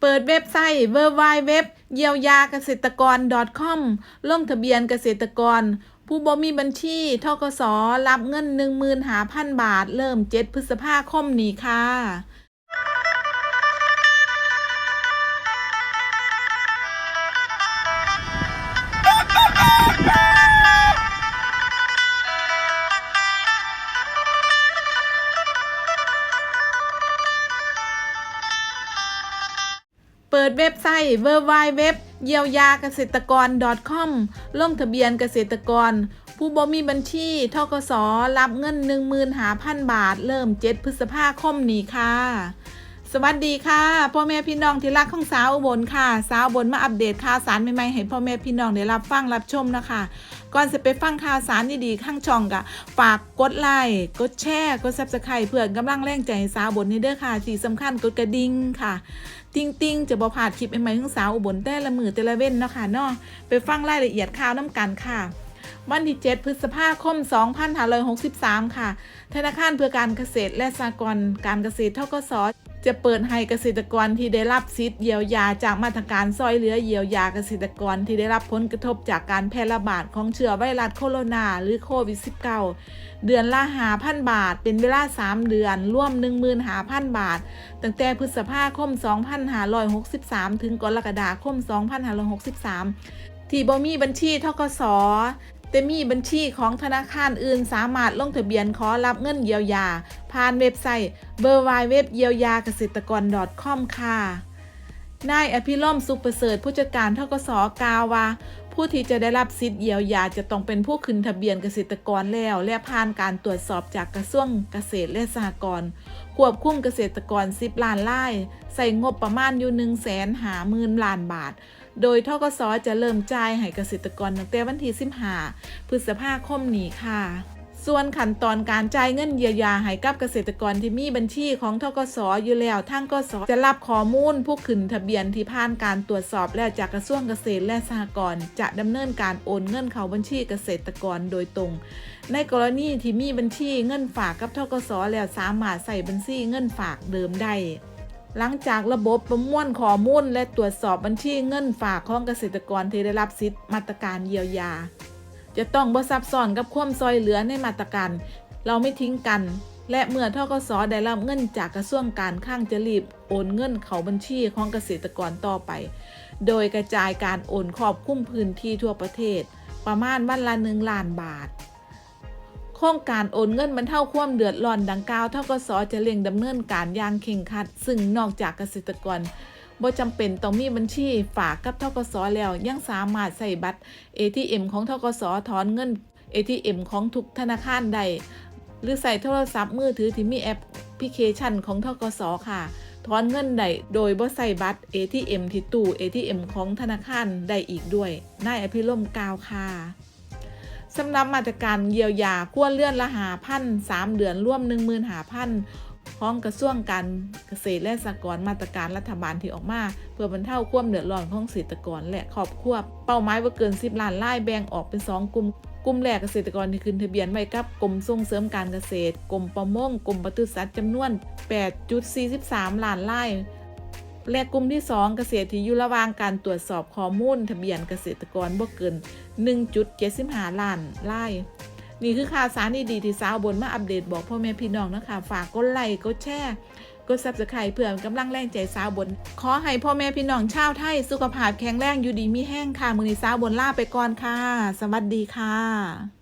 เปิดเว็บไซต์ w w w เยียวยาเกษตรกร .com ลงทะเบียนเกษตรกร ผู้บ่มีบัญชีทกสรับเงิน 15,000 บาท เริ่ม 7 พฤษภาคมนี้ค่ะ ดเว็บไซต์ w w w เยียวยาเกษตรกร .com ลงทะเบียนเกษตรกร ผู้บ่มีบัญชีทกสรับเงิน 15,000 บาท เริ่ม 7 พฤษภาคมนี้ค่ะ สวัสดีค่ะพ่อแม่พี่น้องที่รักของสาวอุบนค่ะ สาวอุบนมาอัปเดตข่าวสารใหม่ๆให้พ่อแม่พี่น้องได้รับฟังรับชมนะคะ ก่อนจะไปฟังข่าวสารดีๆข้างช่องกะฝากกดไลค์กดแชร์กดซับสไครต์เพื่อกำลังแรงใจสาวอุบลนี่เด้อค่ะที่สำคัญกดกระดิ่งค่ะ ติ้งติ้งๆจะบ่พลาดคลิปใหม่ๆของสาวอุบลแต่ละมือแต่ละเว้นเนาะค่ะเนาะไปฟังรายละเอียดข่าวน้ำกันค่ะวันที่ 7 พฤษภาคม 2563 ค่ะ ธนาคารเพื่อการเกษตรและสหกรณ์การเกษตรทกส จะเปิดให้เกษตรกรที่ได้รับสิทธิ์เยียวยาจากมาตรการซอยเหลือเยียวยาเกษตรกรที่ได้รับผลกระทบจากการแพร่ระบาดของเชื้อไวรัสโคโรนาหรือโควิด -19 เดือนละ5,000บาท เป็นเวลา 3 เดือนร่วม15,000บาท ตั้งแต่พฤษภาคม 2563 ถึงกรกฎาคม 2563 ที่บ่มีบัญชีทกส แต่มีบัญชีของธนาคารอื่นสามารถลงทะเบียนขอรับเงินเยียวยา ผ่านเว็บไซต์ w w w เยียวยาเกษตรกร .com ค่ะ นายอภิรมสุประเสริฐผู้จัดการทกสกาวาผู้ที่จะได้รับสิทธิ์เยียวยาจะต้องเป็นผู้ขึ้นทะเบียนเกษตรกรแล้ว และผ่านการตรวจสอบจากกระทรวงเกษตรและสหกรณ์ควบคุมเกษตรกร 10 ล้านไรายใส่งบประมาณอยู่1 5 0 0 0 0ล้านบาท โดยทกสจะเริ่มจ่ายให้เกษตรกรตั้งแต่วันที่15พฤษภาคมนี้ค่ะ ส่วนขั้นตอนการจ่ายเงินเยียวยาให้กับเกษตรกรที่มีบัญชีของทกสอยู่แล้วทางกสจะรับข้อมูลผู้ขึ้นทะเบียนที่ผ่านการตรวจสอบแล้วจากกระทรวงเกษตรและสหกรณ์จะดำเนินการโอนเงินเข้าบัญชีเกษตรกรโดยตรง ในกรณีที่มีบัญชีเงินฝากกับทกสแล้วสามารถใส่บัญชีเงินฝากเดิมได้ หลังจากระบบประมวลข้อมูลและตรวจสอบบัญชีเงินฝากของเกษตรกรที่ได้รับสิทธิ์มาตรการเยียวยา จะต้องบ่ซับซ้อนกับความซอยเหลือในมาตรการ เราไม่ทิ้งกัน และเมื่อทกสได้รับเงินจากกระทรวงการคลังจะรีบโอนเงินเข้าบัญชีของเกษตรกรต่อไป โดยกระจายการโอนครอบคลุมพื้นที่ทั่วประเทศ ประมาณวันละหนึ่งล้านบาท ครงการโอนเงินบรรเทาความเดือดร้อนดังกล่าวทกสจะเร่งดำเนินการอย่างเข่งครัด ซึ่งนอกจากเกษตรกรบ่จำเป็นต้องมีบัญชีฝากกับทกสแล้วยังสามารถใส่บัตร ATM ของทกสถอนเงิน ATM ของทุกธนาคารได้หรือใส่โทรศัพท์มือถือที่มีแอปพลิเคชันของทกสค่ะถอนเงินได้โดยบ่ใส่บัตร ATM ที่ตู้ ATM ของธนาคารได้อีกด้วยนายอภิรมย์กล่าวค่ะ สำหรับมาตรการเยียวยาขั้วเลื่อนละหาพันสามเดือนร่วมหนึ่งหมื่นหาพันของกระทรวงการเกษตรและสหกรณ์มาตรการรัฐบาลที่ออกมา เพื่อบรรเทาความเดือดร้อนของเกษตรกรและครอบครัวเป้าหมายว่าเกิน 10ล้านไรายแบ่งออกเป็น 2 กลุ่มกลุ่มแรกเกษตรกรที่ขึ้นทะเบียนไว้กับกรมส่งเสริมการเกษตรกรมประมงกรมปศุสัตว์จำนวน 8.43 ล้านไราย และกลุ่มที่ 2 เกษตรที่อยู่ระหว่างการตรวจสอบข้อมูล ทะเบียนเกษตรกรบ่เกิน 1.75 ล้านไรายนี่คือข่าวสารดีๆที่สาวบนมาอัปเดตบอกพ่อแม่พี่น้องนะคะ ฝากกดไลค์กดแชร์กดซับสไครต์เพื่อกำลังแรงใจสาวบน ขอให้พ่อแม่พี่น้องชาวไทย สุขภาพแข็งแรงอยู่ดีมีแห้งค่ะมือนี้สาวบนลาไปก่อนค่ะ สวัสดีค่ะ